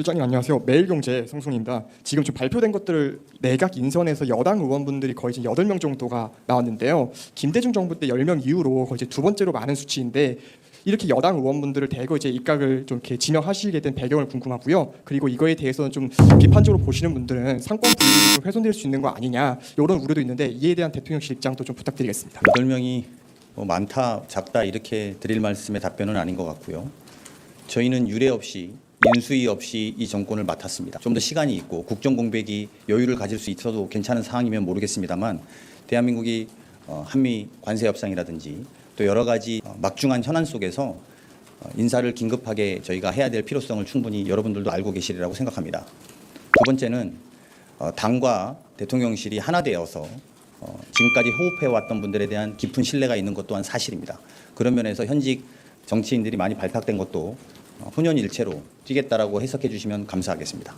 실장님 안녕하세요. 매일경제 성송입니다. 지금 좀 발표된 것들을 내각 인선에서 여당 의원분들이 거의 이제 8명 정도가 나왔는데요. 김대중 정부 때 10명 이후로 거의 이제 두 번째로 많은 수치인데 이렇게 여당 의원분들을 대거 이제 입각을 좀 이렇게 지명하시게 된 배경을 궁금하고요. 그리고 이거에 대해서는 좀 비판적으로 보시는 분들은 상권 분리가 좀 훼손될 수 있는 거 아니냐 이런 우려도 있는데 이에 대한 대통령실 입장도 좀 부탁드리겠습니다. 여덟 명이 뭐 많다 작다 이렇게 드릴 말씀의 답변은 아닌 것 같고요. 저희는 유례 없이 인수위 없이 이 정권을 맡았습니다. 좀 더 시간이 있고 국정 공백이 여유를 가질 수 있어도 괜찮은 상황이면 모르겠습니다만 대한민국이 어, 한미 관세 협상이라든지 또 여러 가지 어, 막중한 현안 속에서 어, 인사를 긴급하게 저희가 해야 될 필요성을 충분히 여러분들도 알고 계시리라고 생각합니다. 두 번째는 어, 당과 대통령실이 하나 되어서 어, 지금까지 호흡해왔던 분들에 대한 깊은 신뢰가 있는 것 또한 사실입니다. 그런 면에서 현직 정치인들이 많이 발탁된 것도 어, 혼연일체로 뛰겠다라고 해석해 주시면 감사하겠습니다.